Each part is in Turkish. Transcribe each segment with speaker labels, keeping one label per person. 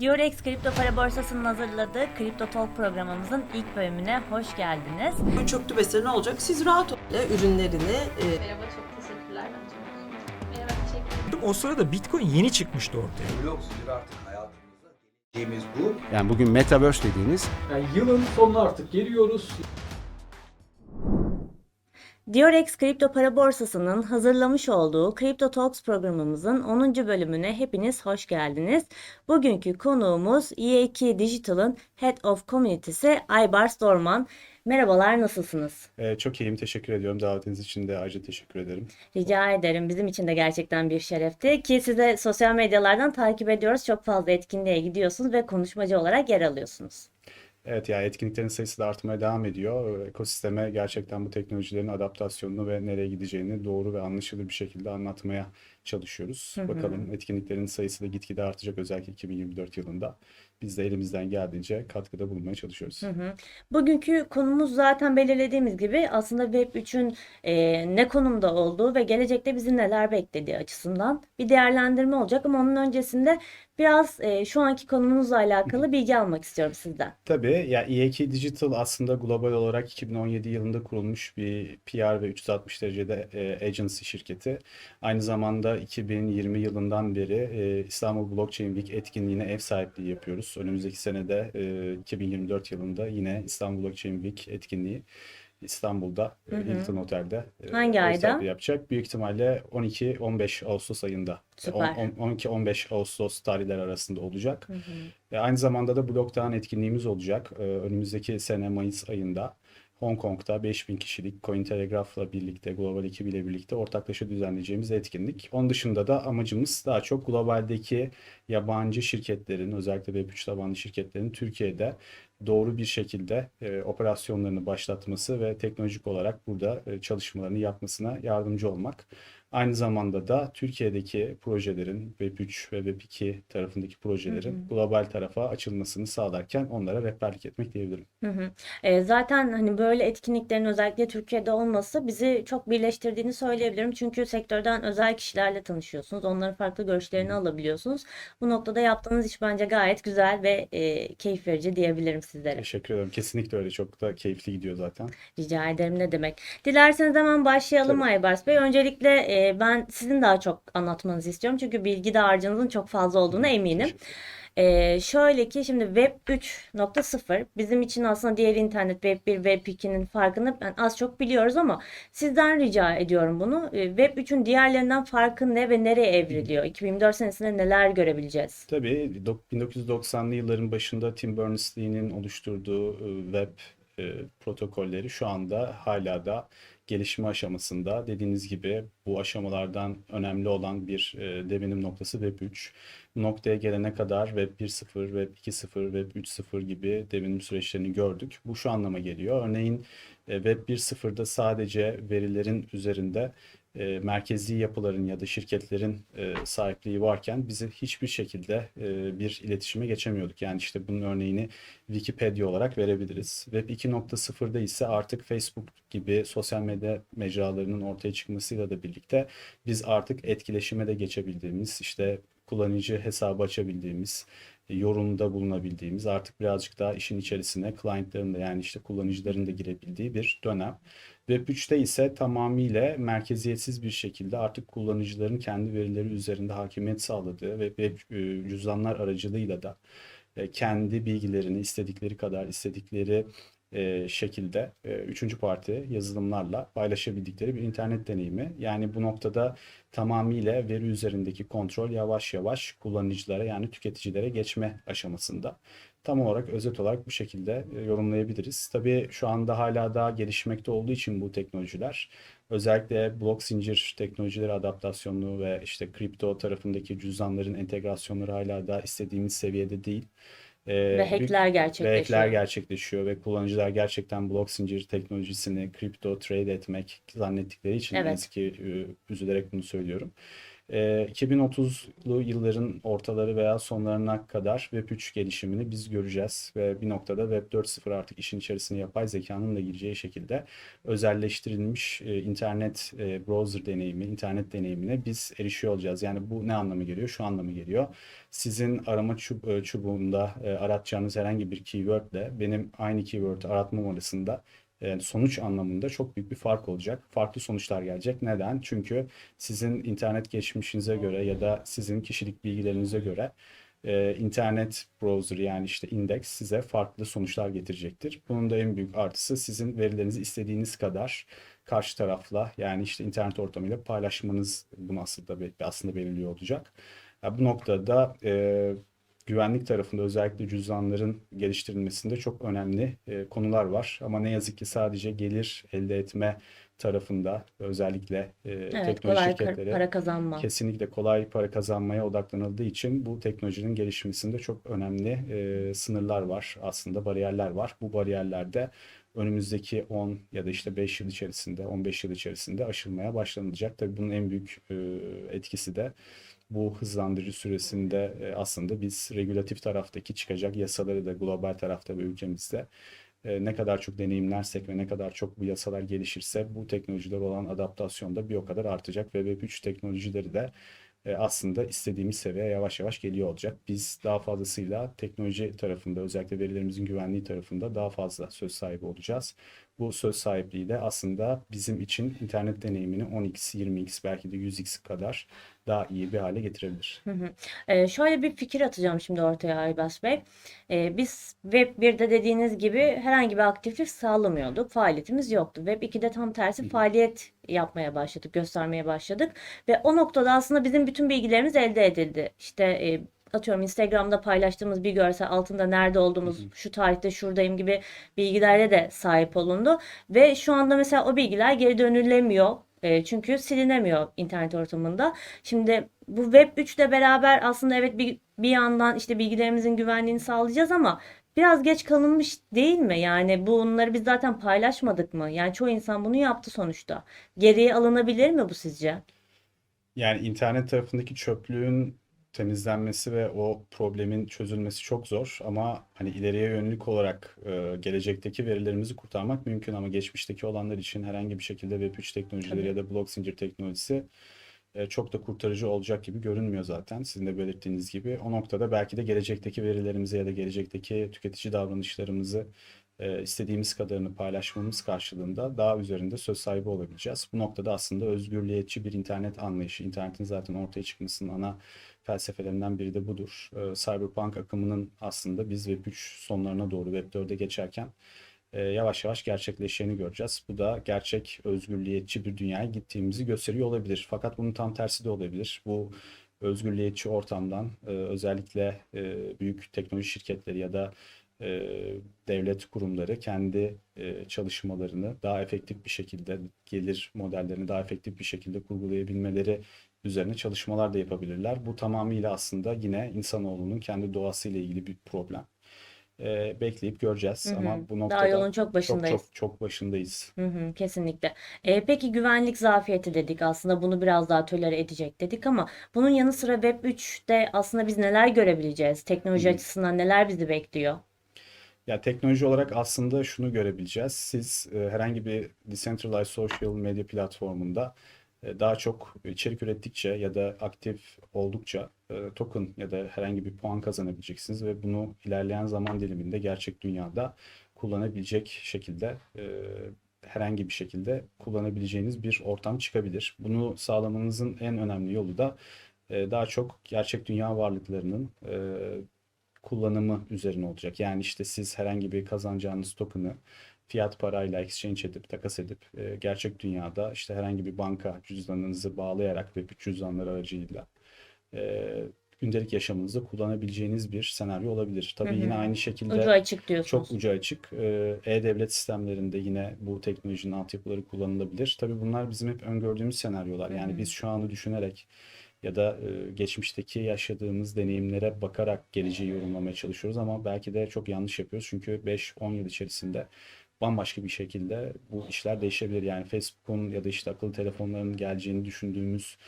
Speaker 1: Durex Kripto Para Borsası'nın hazırladığı Kripto Talk programımızın ilk bölümüne hoş geldiniz.
Speaker 2: Çöktü mesela ne olacak? Siz rahat olun. Ürünlerini e,
Speaker 3: Merhaba çok teşekkürler. Ben çok Merhaba teşekkür
Speaker 4: O sırada Bitcoin yeni çıkmıştı ortaya.
Speaker 5: Blok zinciri artık hayatımızda geleceğimiz bu.
Speaker 6: Yani bugün Metaverse dediğiniz
Speaker 7: Yani yılın sonuna artık geliyoruz.
Speaker 1: Durex Kripto Para Borsası'nın hazırlamış olduğu Crypto Talks programımızın 10. bölümüne hepiniz hoş geldiniz. Bugünkü konuğumuz E2 Digital'ın Head of Community'si Aybars Dorman. Merhabalar, nasılsınız?
Speaker 8: Ee, çok iyiyim. Teşekkür ediyorum. Davetiniz için de ayrıca teşekkür ederim.
Speaker 1: Rica ederim. Bizim için de gerçekten bir şerefti ki size sosyal medyalardan takip ediyoruz. Çok fazla etkinliğe gidiyorsunuz ve konuşmacı olarak yer alıyorsunuz.
Speaker 8: Evet ya etkinliklerin sayısı da artmaya devam ediyor. Ekosisteme gerçekten bu teknolojilerin adaptasyonunu ve nereye gideceğini doğru ve anlaşılır bir şekilde anlatmaya çalışıyoruz. Bakalım etkinliklerin sayısı da gitgide artacak özellikle 2024 yılında. Biz de elimizden geldiğince katkıda bulunmaya çalışıyoruz.
Speaker 1: Hı hı. Bugünkü konumuz zaten belirlediğimiz gibi aslında Web3'ün e, ne konumda olduğu ve gelecekte bizi neler beklediği açısından bir değerlendirme olacak. Ama onun öncesinde biraz e, şu anki konumuzla alakalı bilgi almak istiyorum sizden.
Speaker 8: Tabii ya E2 Digital aslında global olarak 2017 yılında kurulmuş bir PR ve 360 derecede e, agency şirketi. Aynı zamanda 2020 yılından beri e, İstanbul Blockchain Week etkinliğine ev sahipliği yapıyoruz. Önümüzdeki senede e, 2024 yılında yine İstanbul Blockchain Week etkinliği İstanbul'da e,
Speaker 1: Hı hı.
Speaker 8: Hilton Otel'de e,
Speaker 1: Hangi
Speaker 8: ev
Speaker 1: ayda?
Speaker 8: yapacak. Büyük ihtimalle 12-15 Ağustos ayında.
Speaker 1: Süper.
Speaker 8: 12-15 Ağustos tarihler arasında olacak.
Speaker 1: Hı hı.
Speaker 8: E, Aynı zamanda da Blockdown etkinliğimiz olacak. E, Önümüzdeki sene Mayıs ayında Hong Kong'da 5000 kişilik Cointelegraph'la birlikte, global ekibiyle birlikte ortaklaşa düzenleyeceğimiz etkinlik. Onun dışında da amacımız daha çok globaldeki yabancı şirketlerin, özellikle Web3 tabanlı şirketlerin Türkiye'de doğru bir şekilde e, operasyonlarını başlatması ve teknolojik olarak burada e, çalışmalarını yapmasına yardımcı olmak. Aynı zamanda da Türkiye'deki projelerin Web3 ve Web2 tarafındaki projelerin global tarafa açılmasını sağlarken onlara rehberlik etmek diyebilirim.
Speaker 1: Hı hı. E, zaten hani böyle etkinliklerin özellikle Türkiye'de olması bizi çok birleştirdiğini söyleyebilirim. Çünkü sektörden özel kişilerle tanışıyorsunuz. Onların farklı görüşlerini alabiliyorsunuz. Bu noktada yaptığınız iş bence gayet güzel ve e, keyif verici diyebilirim sizlere.
Speaker 8: Teşekkür ederim. Kesinlikle öyle. Çok da keyifli gidiyor zaten.
Speaker 1: Rica ederim ne demek. Dilerseniz hemen başlayalım
Speaker 8: Tabii.
Speaker 1: Aybars Bey. Öncelikle e, ben sizin daha çok anlatmanızı istiyorum. Çünkü bilgi dağarcığınızın çok fazla olduğuna eminim. E, şöyle ki şimdi Web 3.0 bizim için aslında diğer internet Web 1, Web 2'nin farkını ben az çok biliyoruz ama sizden rica ediyorum bunu. E, Web 3'ün diğerlerinden farkı ne ve nereye evriliyor? 2024 senesinde neler görebileceğiz?
Speaker 8: Tabii dok- 1990'lı yılların başında Tim Berners-Lee'nin oluşturduğu e, web e, protokolleri şu anda hala da gelişme aşamasında. Dediğiniz gibi bu aşamalardan önemli olan bir e, devinim noktası Web 3. Bu noktaya gelene kadar Web 1.0, Web 2.0, Web 3.0 gibi devinim süreçlerini gördük. Bu şu anlama geliyor. Örneğin e, Web 1.0'da sadece verilerin üzerinde e, merkezi yapıların ya da şirketlerin e, sahipliği varken bizi hiçbir şekilde e, bir iletişime geçemiyorduk. Yani işte bunun örneğini Wikipedia olarak verebiliriz. Web 2.0'da ise artık Facebook gibi sosyal medya mecralarının ortaya çıkmasıyla da birlikte biz artık etkileşime de geçebildiğimiz, işte kullanıcı hesabı açabildiğimiz, yorumda bulunabildiğimiz, artık birazcık daha işin içerisine client'ların da yani işte kullanıcıların da girebildiği bir dönem. Web 3'te ise tamamıyla merkeziyetsiz bir şekilde artık kullanıcıların kendi verileri üzerinde hakimiyet sağladığı ve web e, cüzdanlar aracılığıyla da e, kendi bilgilerini istedikleri kadar istedikleri e, şekilde e, üçüncü parti yazılımlarla paylaşabildikleri bir internet deneyimi. Yani bu noktada tamamıyla veri üzerindeki kontrol yavaş yavaş kullanıcılara yani tüketicilere geçme aşamasında. Tam olarak özet olarak bu şekilde e, yorumlayabiliriz. Tabii şu anda hala daha gelişmekte olduğu için bu teknolojiler özellikle blok zincir teknolojileri adaptasyonu ve işte kripto tarafındaki cüzdanların entegrasyonları hala daha istediğimiz seviyede değil. Ee,
Speaker 1: Ve hackler
Speaker 8: ve
Speaker 1: gerçekleşiyor.
Speaker 8: hackler gerçekleşiyor ve kullanıcılar gerçekten blok zincir teknolojisini kripto trade etmek zannettikleri için
Speaker 1: Evet.
Speaker 8: yazık ki e, üzülerek bunu söylüyorum. Ee, 2030'lu yılların ortaları veya sonlarına kadar Web 3 gelişimini biz göreceğiz ve bir noktada Web 4.0 artık işin içerisine yapay zekanın da gireceği şekilde özelleştirilmiş e, internet e, browser deneyimi, internet deneyimine biz erişiyor olacağız. Yani bu ne anlamı geliyor? Şu anlamı geliyor. Sizin arama e, çubuğunda aratacağınız herhangi bir keywordle benim aynı keyword'ü aratmam arasında sonuç anlamında çok büyük bir fark olacak. Farklı sonuçlar gelecek. Neden? Çünkü sizin internet geçmişinize göre ya da sizin kişilik bilgilerinize göre e, internet browser yani işte index size farklı sonuçlar getirecektir. Bunun da en büyük artısı sizin verilerinizi istediğiniz kadar karşı tarafla yani işte internet ortamıyla paylaşmanız bunu aslında aslında belirliyor olacak. Ya bu noktada e, güvenlik tarafında özellikle cüzdanların geliştirilmesinde çok önemli e, konular var. Ama ne yazık ki sadece gelir elde etme tarafında özellikle e,
Speaker 1: Evet,
Speaker 8: teknoloji
Speaker 1: kolay
Speaker 8: şirketleri
Speaker 1: para kazanma.
Speaker 8: kesinlikle kolay para kazanmaya odaklanıldığı için bu teknolojinin gelişmesinde çok önemli e, sınırlar var aslında bariyerler var. Bu bariyerlerde önümüzdeki 10 ya da işte 5 yıl içerisinde 15 yıl içerisinde aşılmaya başlanılacak. Tabii bunun en büyük e, etkisi de bu hızlandırıcı süresinde e, aslında biz regülatif taraftaki çıkacak yasaları da global tarafta ve ülkemizde e, ne kadar çok deneyimlersek ve ne kadar çok bu yasalar gelişirse bu teknolojiler olan adaptasyon da bir o kadar artacak ve Web3 teknolojileri de e, aslında istediğimiz seviyeye yavaş yavaş geliyor olacak. Biz daha fazlasıyla teknoloji tarafında özellikle verilerimizin güvenliği tarafında daha fazla söz sahibi olacağız. Bu söz sahipliği de aslında bizim için internet deneyimini 10x, 20x belki de 100x kadar daha iyi bir hale getirebilir.
Speaker 1: Hı hı. Ee, şöyle bir fikir atacağım şimdi ortaya Aybas Bey. Ee, biz Web 1'de dediğiniz gibi herhangi bir aktiflik sağlamıyorduk. Faaliyetimiz yoktu. Web 2'de tam tersi faaliyet yapmaya başladık, göstermeye başladık. Ve o noktada aslında bizim bütün bilgilerimiz elde edildi. İşte e, atıyorum Instagram'da paylaştığımız bir görsel altında nerede olduğumuz, şu tarihte şuradayım gibi bilgilere de sahip olundu. Ve şu anda mesela o bilgiler geri dönülemiyor. E, çünkü silinemiyor internet ortamında. Şimdi bu Web 3 ile beraber aslında evet bir, bir yandan işte bilgilerimizin güvenliğini sağlayacağız ama biraz geç kalınmış değil mi? Yani bunları biz zaten paylaşmadık mı? Yani çoğu insan bunu yaptı sonuçta. Geriye alınabilir mi bu sizce?
Speaker 8: Yani internet tarafındaki çöplüğün temizlenmesi ve o problemin çözülmesi çok zor ama hani ileriye yönelik olarak e, gelecekteki verilerimizi kurtarmak mümkün ama geçmişteki olanlar için herhangi bir şekilde Web3 teknolojileri
Speaker 1: Tabii.
Speaker 8: ya da blok zincir teknolojisi e, çok da kurtarıcı olacak gibi görünmüyor zaten sizin de belirttiğiniz gibi. O noktada belki de gelecekteki verilerimizi ya da gelecekteki tüketici davranışlarımızı e, istediğimiz kadarını paylaşmamız karşılığında daha üzerinde söz sahibi olabileceğiz. Bu noktada aslında özgürlüğetçi bir internet anlayışı, internetin zaten ortaya çıkmasının ana felsefelerinden biri de budur. E, Cyberpunk akımının aslında biz Web 3 sonlarına doğru Web 4'e geçerken e, yavaş yavaş gerçekleşeceğini göreceğiz. Bu da gerçek özgürlüğetçi bir dünyaya gittiğimizi gösteriyor olabilir. Fakat bunun tam tersi de olabilir. Bu özgürlüğetçi ortamdan e, özellikle e, büyük teknoloji şirketleri ya da e, devlet kurumları kendi e, çalışmalarını daha efektif bir şekilde, gelir modellerini daha efektif bir şekilde kurgulayabilmeleri üzerine çalışmalar da yapabilirler. Bu tamamıyla aslında yine insanoğlunun kendi doğasıyla ilgili bir problem. E, bekleyip göreceğiz
Speaker 1: Hı hı.
Speaker 8: ama bu
Speaker 1: Daha
Speaker 8: noktada
Speaker 1: yolun çok
Speaker 8: çok
Speaker 1: başındayız.
Speaker 8: çok çok başındayız.
Speaker 1: Hı hı, kesinlikle. E, peki güvenlik zafiyeti dedik aslında bunu biraz daha tolere edecek dedik ama bunun yanı sıra Web 3'te aslında biz neler görebileceğiz? Teknoloji
Speaker 8: Hı.
Speaker 1: açısından neler bizi bekliyor?
Speaker 8: Ya teknoloji olarak aslında şunu görebileceğiz. Siz e, herhangi bir decentralized social medya platformunda e, daha çok içerik ürettikçe ya da aktif oldukça e, token ya da herhangi bir puan kazanabileceksiniz ve bunu ilerleyen zaman diliminde gerçek dünyada kullanabilecek şekilde e, herhangi bir şekilde kullanabileceğiniz bir ortam çıkabilir. Bunu sağlamanızın en önemli yolu da e, daha çok gerçek dünya varlıklarının e, kullanımı üzerine olacak. Yani işte siz herhangi bir kazanacağınız token'ı fiyat parayla exchange edip, takas edip e, gerçek dünyada işte herhangi bir banka cüzdanınızı bağlayarak ve cüzdanlar aracıyla e, gündelik yaşamınızda kullanabileceğiniz bir senaryo olabilir. Tabii
Speaker 1: Hı
Speaker 8: yine
Speaker 1: hı.
Speaker 8: aynı şekilde
Speaker 1: Ucu açık diyorsunuz.
Speaker 8: çok ucu açık. Ee, E-devlet sistemlerinde yine bu teknolojinin altyapıları kullanılabilir. Tabii bunlar bizim hep öngördüğümüz senaryolar.
Speaker 1: Hı
Speaker 8: Yani
Speaker 1: hı.
Speaker 8: biz şu anı düşünerek ya da e, geçmişteki yaşadığımız deneyimlere bakarak geleceği yorumlamaya çalışıyoruz ama belki de çok yanlış yapıyoruz. Çünkü 5-10 yıl içerisinde bambaşka bir şekilde bu işler değişebilir. Yani Facebook'un ya da işte akıllı telefonların geleceğini düşündüğümüz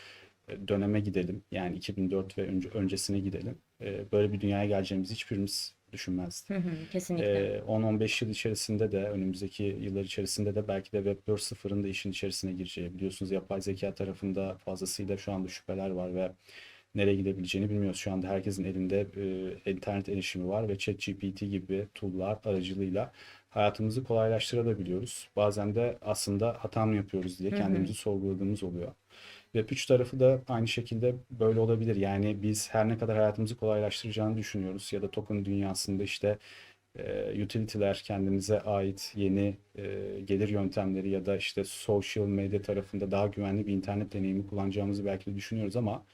Speaker 8: e, döneme gidelim. Yani 2004 ve önce, öncesine gidelim. E, böyle bir dünyaya geleceğimizi hiçbirimiz düşünmezdik.
Speaker 1: Hı hı, kesinlikle.
Speaker 8: Ee, 10-15 yıl içerisinde de önümüzdeki yıllar içerisinde de belki de Web 4.0'ın da işin içerisine gireceği biliyorsunuz yapay zeka tarafında fazlasıyla şu anda şüpheler var ve nereye gidebileceğini bilmiyoruz. Şu anda herkesin elinde e, internet erişimi var ve ChatGPT gibi tool'lar aracılığıyla hayatımızı kolaylaştırabiliyoruz. Bazen de aslında hata mı yapıyoruz diye
Speaker 1: Hı hı.
Speaker 8: kendimizi sorguladığımız oluyor. Web 3 tarafı da aynı şekilde böyle olabilir. Yani biz her ne kadar hayatımızı kolaylaştıracağını düşünüyoruz ya da token dünyasında işte e, utility'ler kendimize ait yeni e, gelir yöntemleri ya da işte social medya tarafında daha güvenli bir internet deneyimi kullanacağımızı belki de düşünüyoruz ama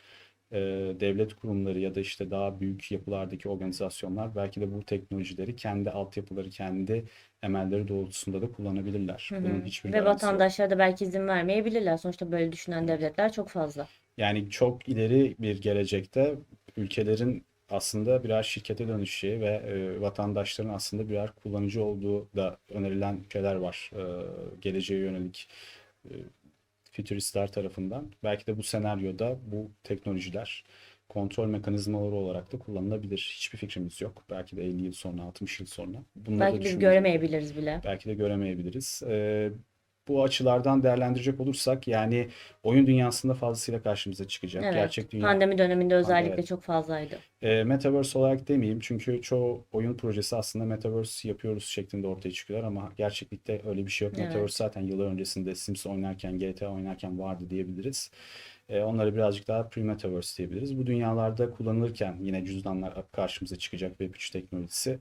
Speaker 8: e, devlet kurumları ya da işte daha büyük yapılardaki organizasyonlar belki de bu teknolojileri kendi altyapıları, kendi emelleri doğrultusunda da kullanabilirler.
Speaker 1: Hı hı.
Speaker 8: Bunun hiçbir
Speaker 1: Ve vatandaşlara da belki izin vermeyebilirler. Sonuçta böyle düşünen devletler çok fazla.
Speaker 8: Yani çok ileri bir gelecekte ülkelerin aslında birer şirkete dönüşeceği ve e, vatandaşların aslında birer kullanıcı olduğu da önerilen şeyler var. E, geleceğe yönelik e, fütüristler tarafından. Belki de bu senaryoda bu teknolojiler kontrol mekanizmaları olarak da kullanılabilir. Hiçbir fikrimiz yok. Belki de 50 yıl sonra, 60 yıl sonra. Bunları
Speaker 1: Belki biz göremeyebiliriz bile.
Speaker 8: belki de göremeyebiliriz. Ee, bu açılardan değerlendirecek olursak yani oyun dünyasında fazlasıyla karşımıza çıkacak.
Speaker 1: Evet.
Speaker 8: Gerçek dünya
Speaker 1: Pandemi döneminde özellikle
Speaker 8: evet.
Speaker 1: çok fazlaydı.
Speaker 8: e, Metaverse olarak demeyeyim çünkü çoğu oyun projesi aslında Metaverse yapıyoruz şeklinde ortaya çıkıyorlar ama gerçeklikte öyle bir şey yok.
Speaker 1: Evet.
Speaker 8: Metaverse zaten yıllar öncesinde Sims oynarken, GTA oynarken vardı diyebiliriz. E, onları birazcık daha pre-Metaverse diyebiliriz. Bu dünyalarda kullanılırken yine cüzdanlar karşımıza çıkacak Web3 teknolojisi.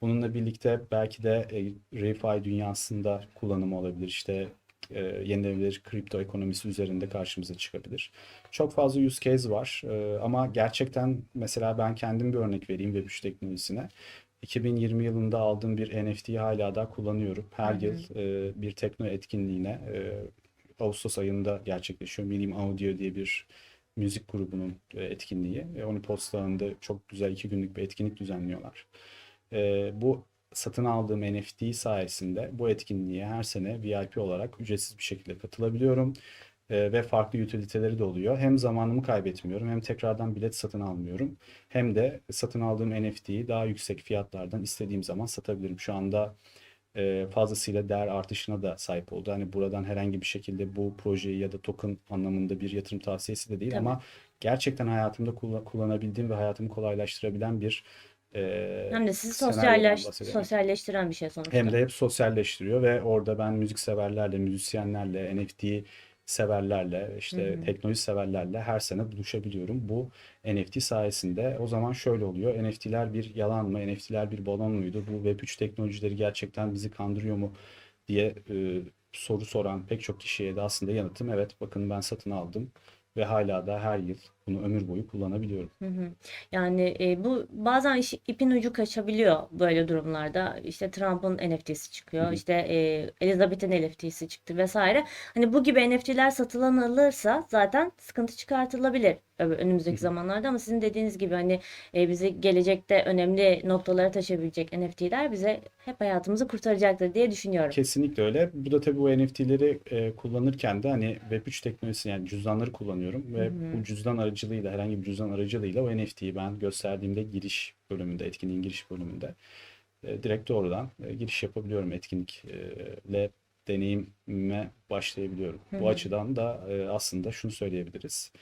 Speaker 8: Bununla birlikte belki de e, ReFi dünyasında kullanımı olabilir. İşte e, yenilenebilir kripto ekonomisi üzerinde karşımıza çıkabilir. Çok fazla use case var E, ama gerçekten mesela ben kendim bir örnek vereyim Web3 teknolojisine. 2020 yılında aldığım bir NFT'yi hala da kullanıyorum. Her
Speaker 1: Hı hı.
Speaker 8: yıl e, bir tekno etkinliğine e, Ağustos ayında gerçekleşiyor. Minim Audio diye bir müzik grubunun e, etkinliği. E, Onipos Dağı'nda çok güzel iki günlük bir etkinlik düzenliyorlar. E, bu satın aldığım NFT sayesinde bu etkinliğe her sene VIP olarak ücretsiz bir şekilde katılabiliyorum. E, ve farklı utiliteleri de oluyor. Hem zamanımı kaybetmiyorum hem tekrardan bilet satın almıyorum. Hem de satın aldığım NFT'yi daha yüksek fiyatlardan istediğim zaman satabilirim. Şu anda e, fazlasıyla değer artışına da sahip oldu. Hani buradan herhangi bir şekilde bu projeyi ya da token anlamında bir yatırım tavsiyesi de değil
Speaker 1: Tabii.
Speaker 8: ama gerçekten hayatımda kullan- kullanabildiğim ve hayatımı kolaylaştırabilen bir e,
Speaker 1: Hem de sizi sosyalleş, sosyalleştiren bir şey sonuçta.
Speaker 8: Hem de hep sosyalleştiriyor ve orada ben müzik severlerle, müzisyenlerle, NFT severlerle, işte
Speaker 1: Hı hı.
Speaker 8: teknoloji severlerle her sene buluşabiliyorum. Bu NFT sayesinde. O zaman şöyle oluyor. NFT'ler bir yalan mı? NFT'ler bir balon muydu? Bu Web3 teknolojileri gerçekten bizi kandırıyor mu diye e, soru soran pek çok kişiye de aslında yanıtım evet bakın ben satın aldım ve hala da her yıl bunu ömür boyu kullanabiliyorum.
Speaker 1: Hı hı. Yani e, bu bazen iş, ipin ucu kaçabiliyor böyle durumlarda. İşte Trump'ın NFT'si çıkıyor.
Speaker 8: Hı hı.
Speaker 1: işte e, Elizabeth'in NFT'si çıktı vesaire. Hani bu gibi NFT'ler satılan alırsa zaten sıkıntı çıkartılabilir önümüzdeki zamanlarda ama sizin dediğiniz gibi hani e, bizi gelecekte önemli noktalara taşıyabilecek NFT'ler bize hep hayatımızı kurtaracaktır diye düşünüyorum.
Speaker 8: Kesinlikle öyle. Bu da tabii bu NFT'leri e, kullanırken de hani Web3 teknolojisini yani cüzdanları kullanıyorum ve bu cüzdan aracılığıyla herhangi bir cüzdan aracılığıyla o NFT'yi ben gösterdiğimde giriş bölümünde, etkinliğin giriş bölümünde e, direkt doğrudan e, giriş yapabiliyorum etkinlikle deneyime başlayabiliyorum. Bu açıdan da e, aslında şunu söyleyebiliriz.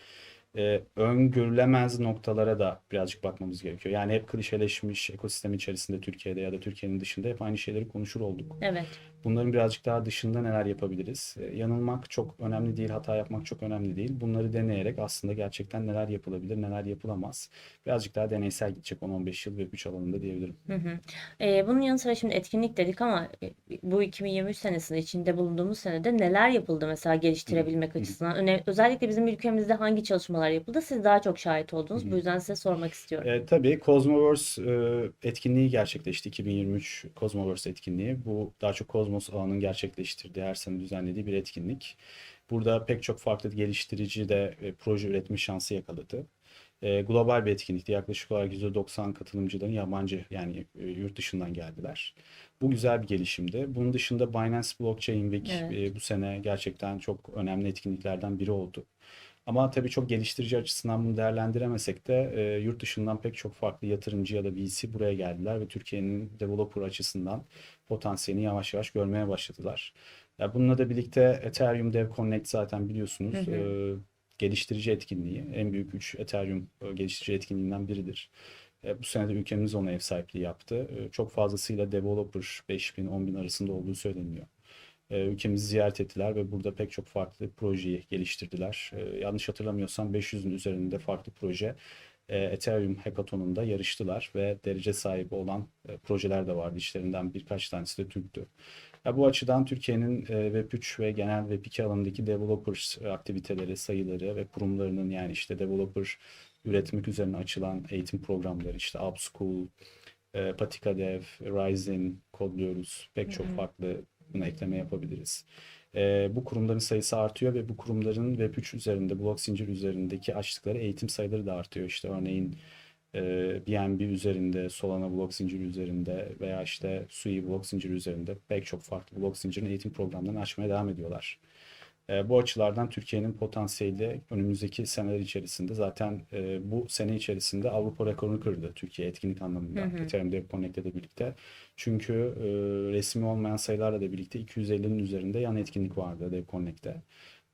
Speaker 8: E, öngörülemez noktalara da birazcık bakmamız gerekiyor. Yani hep klişeleşmiş ekosistem içerisinde Türkiye'de ya da Türkiye'nin dışında hep aynı şeyleri konuşur olduk.
Speaker 1: Evet.
Speaker 8: Bunların birazcık daha dışında neler yapabiliriz? E, Yanılmak çok önemli değil, hata yapmak çok önemli değil. Bunları deneyerek aslında gerçekten neler yapılabilir, neler yapılamaz. Birazcık daha deneysel gidecek 10-15 yıl ve 3 alanında diyebilirim.
Speaker 1: Hı hı. Ee, bunun yanı sıra şimdi etkinlik dedik ama e, bu 2023 senesinde içinde bulunduğumuz senede neler yapıldı mesela geliştirebilmek açısından? Öne, özellikle bizim ülkemizde hangi çalışmalar yapıldı? Siz daha çok şahit oldunuz. Bu yüzden size sormak istiyorum.
Speaker 8: E, tabii Cosmoverse e, etkinliği gerçekleşti. 2023 Cosmoverse etkinliği. Bu daha çok Cosmos ağının gerçekleştirdiği, her sene düzenlediği bir etkinlik. Burada pek çok farklı geliştirici de e, proje üretme şansı yakaladı. E, global bir etkinlikti. Yaklaşık olarak %90 katılımcıların yabancı yani e, yurt dışından geldiler. Bu güzel bir gelişimdi. Bunun dışında Binance Blockchain Week
Speaker 1: Evet.
Speaker 8: e, bu sene gerçekten çok önemli etkinliklerden biri oldu. Ama tabii çok geliştirici açısından bunu değerlendiremesek de e, yurt dışından pek çok farklı yatırımcı ya da VC buraya geldiler ve Türkiye'nin developer açısından potansiyelini yavaş yavaş görmeye başladılar. Ya bununla da birlikte Ethereum Dev Connect zaten biliyorsunuz
Speaker 1: Hı hı.
Speaker 8: e, geliştirici etkinliği. En büyük 3 Ethereum e, geliştirici etkinliğinden biridir. E, Bu sene de ülkemiz ona ev sahipliği yaptı. E, Çok fazlasıyla developer 5000 10 bin arasında olduğu söyleniyor. E, Ülkemizi ziyaret ettiler ve burada pek çok farklı projeyi geliştirdiler. E, Yanlış hatırlamıyorsam 500'ün üzerinde farklı proje e, Ethereum Hackathon'unda yarıştılar ve derece sahibi olan e, projeler de vardı. İçlerinden birkaç tanesi de Türk'tü. Ya bu açıdan Türkiye'nin e, Web3 ve genel Web2 alanındaki developers aktiviteleri, sayıları ve kurumlarının yani işte developer üretmek üzerine açılan eğitim programları işte Upschool, Patika Dev, Rising kodluyoruz. Pek çok farklı buna ekleme yapabiliriz. E, bu kurumların sayısı artıyor ve bu kurumların Web3 üzerinde, blok zincir üzerindeki açtıkları eğitim sayıları da artıyor. İşte örneğin e, BNB üzerinde, Solana blok zinciri üzerinde veya işte Sui blok zinciri üzerinde pek çok farklı blok zincirin eğitim programlarını açmaya devam ediyorlar. E, bu açılardan Türkiye'nin potansiyeli önümüzdeki seneler içerisinde zaten e, bu sene içerisinde Avrupa rekorunu kırdı Türkiye etkinlik anlamında. Ethereum Dev Connect'le de birlikte. Çünkü e, resmi olmayan sayılarla da birlikte 250'nin üzerinde yan etkinlik vardı Dev Connect'te.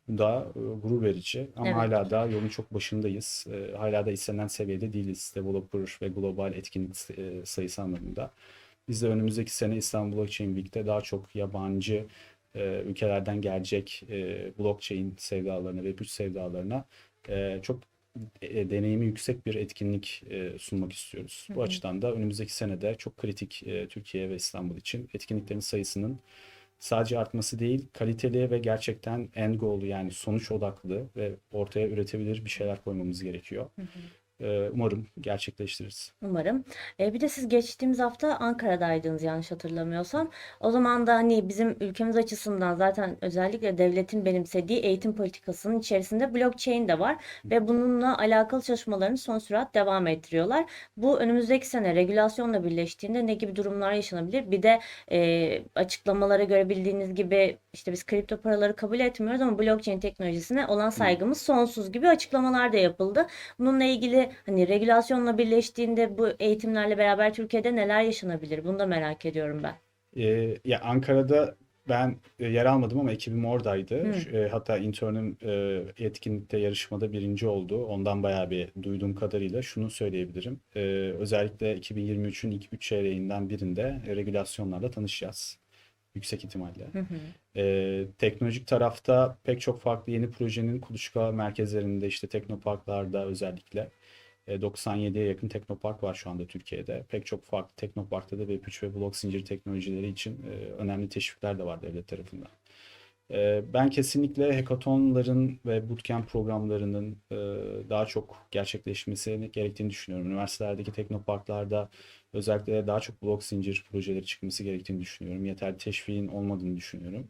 Speaker 8: Bu da e, gurur verici ama
Speaker 1: Evet.
Speaker 8: hala da yolun çok başındayız. E, hala da istenen seviyede değiliz developer ve global etkinlik e, sayısı anlamında. Biz de önümüzdeki sene İstanbul Blockchain Week'te daha çok yabancı e, ülkelerden gelecek e, blockchain sevdalarına ve Web3 sevdalarına e, çok e, deneyimi yüksek bir etkinlik e, sunmak istiyoruz. Bu açıdan da önümüzdeki senede çok kritik e, Türkiye ve İstanbul için etkinliklerin sayısının sadece artması değil, kaliteli ve gerçekten end goal yani sonuç odaklı ve ortaya üretebilir bir şeyler koymamız gerekiyor. E, umarım gerçekleştiririz.
Speaker 1: Umarım. E, bir de siz geçtiğimiz hafta Ankara'daydınız yanlış hatırlamıyorsam. O zaman da hani bizim ülkemiz açısından zaten özellikle devletin benimsediği eğitim politikasının içerisinde blockchain de var ve bununla alakalı çalışmalarını son sürat devam ettiriyorlar. Bu önümüzdeki sene regülasyonla birleştiğinde ne gibi durumlar yaşanabilir? Bir de e, açıklamalara göre bildiğiniz gibi işte biz kripto paraları kabul etmiyoruz ama blockchain teknolojisine olan saygımız sonsuz gibi açıklamalar da yapıldı. Bununla ilgili hani regülasyonla birleştiğinde bu eğitimlerle beraber Türkiye'de neler yaşanabilir? Bunu da merak ediyorum ben.
Speaker 8: Ee, ya Ankara'da ben e, yer almadım ama ekibim oradaydı.
Speaker 1: Hı.
Speaker 8: E, hatta internüm e, etkinlikte yarışmada birinci oldu. Ondan bayağı bir duyduğum kadarıyla şunu söyleyebilirim. E, özellikle 2023'ün ilk 3 çeyreğinden birinde e, regülasyonlarla tanışacağız. Yüksek ihtimalle.
Speaker 1: Hı hı.
Speaker 8: Teknolojik tarafta pek çok farklı yeni projenin kuluçka merkezlerinde işte teknoparklarda özellikle 97'ye yakın teknopark var şu anda Türkiye'de. Pek çok farklı teknoparkta da Web3 ve blok zinciri teknolojileri için e, önemli teşvikler de var devlet tarafından. E, ben kesinlikle hackathonların ve bootcamp programlarının e, daha çok gerçekleşmesi gerektiğini düşünüyorum. Üniversitelerdeki teknoparklarda özellikle daha çok blok zincir projeleri çıkması gerektiğini düşünüyorum. Yeterli teşviğin olmadığını düşünüyorum.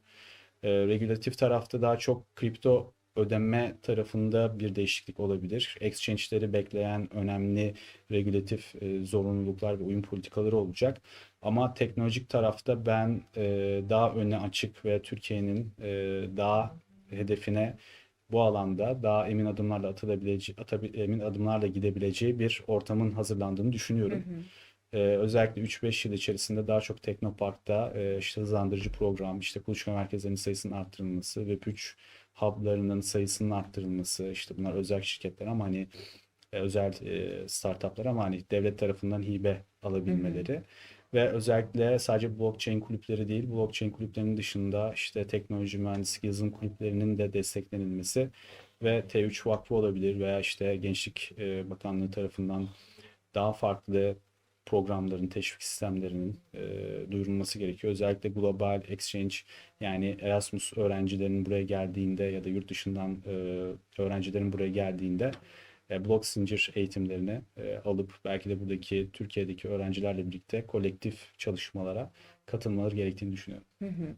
Speaker 8: E, regülatif tarafta daha çok kripto ödeme tarafında bir değişiklik olabilir. Exchange'leri bekleyen önemli regülatif e, zorunluluklar ve uyum politikaları olacak. Ama teknolojik tarafta ben e, daha öne açık ve Türkiye'nin e, daha hedefine bu alanda daha emin adımlarla atılabileceği, atabi- emin adımlarla gidebileceği bir ortamın hazırlandığını düşünüyorum. Ee, özellikle 3-5 yıl içerisinde daha çok Teknopark'ta e, işte hızlandırıcı program, işte kuluçka merkezlerinin sayısının arttırılması, Web3 hub'larının sayısının arttırılması, işte bunlar özel şirketler ama hani e, özel e, startuplar ama hani devlet tarafından hibe alabilmeleri ve özellikle sadece blockchain kulüpleri değil, blockchain kulüplerinin dışında işte teknoloji, mühendislik, yazılım kulüplerinin de desteklenilmesi ve T3 Vakfı olabilir veya işte Gençlik e, Bakanlığı tarafından daha farklı programların, teşvik sistemlerinin e, duyurulması gerekiyor. Özellikle global exchange yani Erasmus öğrencilerinin buraya geldiğinde ya da yurt dışından e, öğrencilerin buraya geldiğinde e, blok zincir eğitimlerini e, alıp belki de buradaki Türkiye'deki öğrencilerle birlikte kolektif çalışmalara katılmaları gerektiğini düşünüyorum.
Speaker 1: Hı hı.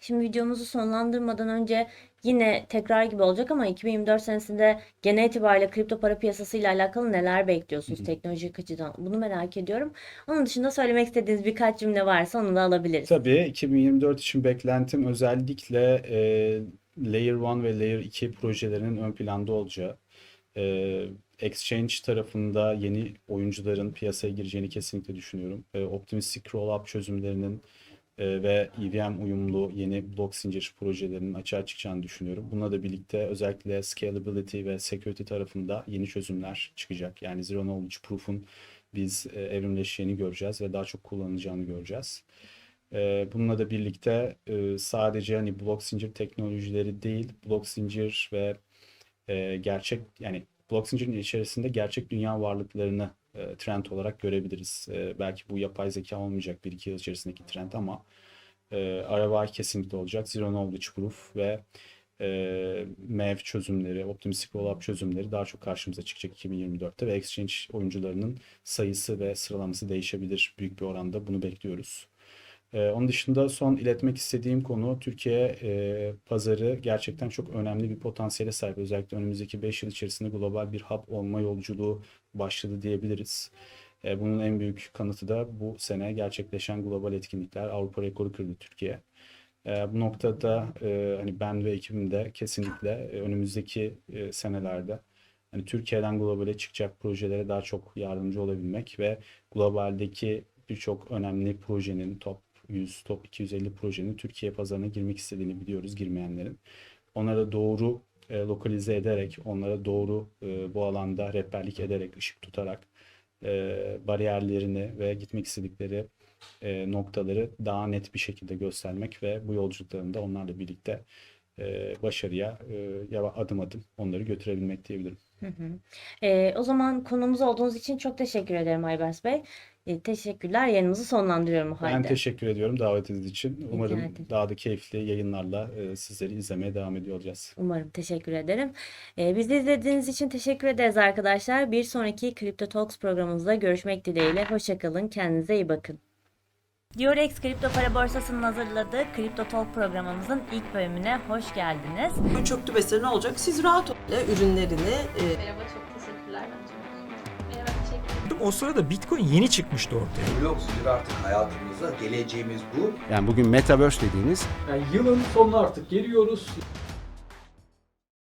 Speaker 1: Şimdi videomuzu sonlandırmadan önce yine tekrar gibi olacak ama 2024 senesinde genel itibariyle kripto para piyasası ile alakalı neler bekliyorsunuz teknolojik açıdan? Bunu merak ediyorum. Onun dışında söylemek istediğiniz birkaç cümle varsa onu da alabiliriz.
Speaker 8: Tabii 2024 için beklentim özellikle e, Layer 1 ve Layer 2 projelerinin ön planda olacağı, e, Exchange tarafında yeni oyuncuların piyasaya gireceğini kesinlikle düşünüyorum. E, Optimistic Rollup çözümlerinin ve EVM uyumlu yeni blok zincir projelerinin açığa çıkacağını düşünüyorum. Bununla da birlikte özellikle scalability ve security tarafında yeni çözümler çıkacak. Yani Zero Knowledge Proof'un biz e, evrimleşeceğini göreceğiz ve daha çok kullanılacağını göreceğiz. E, bununla da birlikte e, sadece hani blok zincir teknolojileri değil, blok zincir ve e, gerçek yani blok zincirin içerisinde gerçek dünya varlıklarını e, trend olarak görebiliriz. E, belki bu yapay zeka olmayacak bir iki yıl içerisindeki trend ama e, araba kesinlikle olacak. Zero Knowledge Proof ve e, MEV çözümleri, Optimistic Rollup çözümleri daha çok karşımıza çıkacak 2024'te ve Exchange oyuncularının sayısı ve sıralaması değişebilir büyük bir oranda. Bunu bekliyoruz. Ee, onun dışında son iletmek istediğim konu Türkiye e, pazarı gerçekten çok önemli bir potansiyele sahip. Özellikle önümüzdeki 5 yıl içerisinde global bir hub olma yolculuğu başladı diyebiliriz. E, bunun en büyük kanıtı da bu sene gerçekleşen global etkinlikler. Avrupa rekoru kırdı Türkiye. E, bu noktada e, hani ben ve ekibim de kesinlikle önümüzdeki senelerde hani Türkiye'den globale çıkacak projelere daha çok yardımcı olabilmek ve globaldeki birçok önemli projenin top 100, top 250 projenin Türkiye pazarına girmek istediğini biliyoruz girmeyenlerin. Onlara doğru e, lokalize ederek, onlara doğru e, bu alanda rehberlik ederek, ışık tutarak e, bariyerlerini ve gitmek istedikleri e, noktaları daha net bir şekilde göstermek ve bu yolculuklarında onlarla birlikte e, başarıya e, adım adım onları götürebilmek diyebilirim.
Speaker 1: Hı hı. Ee, o zaman konuğumuz olduğunuz için çok teşekkür ederim Aybars Bey. Ee, teşekkürler. Yayınımızı sonlandırıyorum o
Speaker 8: Ben
Speaker 1: halde.
Speaker 8: teşekkür ediyorum davetiniz için. Umarım daha da keyifli yayınlarla e, sizleri izlemeye devam ediyor olacağız.
Speaker 1: Umarım teşekkür ederim. Ee, bizi izlediğiniz için teşekkür ederiz arkadaşlar. Bir sonraki Crypto Talks programımızda görüşmek dileğiyle. Hoşçakalın. Kendinize iyi bakın. Diorex Kripto Para Borsası'nın hazırladığı Crypto Talk programımızın ilk bölümüne hoş geldiniz.
Speaker 2: Çöktü mesela ne olacak? Siz rahat olun. Ürünlerini e,
Speaker 3: Merhaba çok
Speaker 4: O sırada Bitcoin yeni çıkmıştı ortaya.
Speaker 5: Zincir artık hayatımızda geleceğimiz bu.
Speaker 6: Yani bugün Metaverse dediğiniz
Speaker 7: Yani yılın sonuna artık geliyoruz.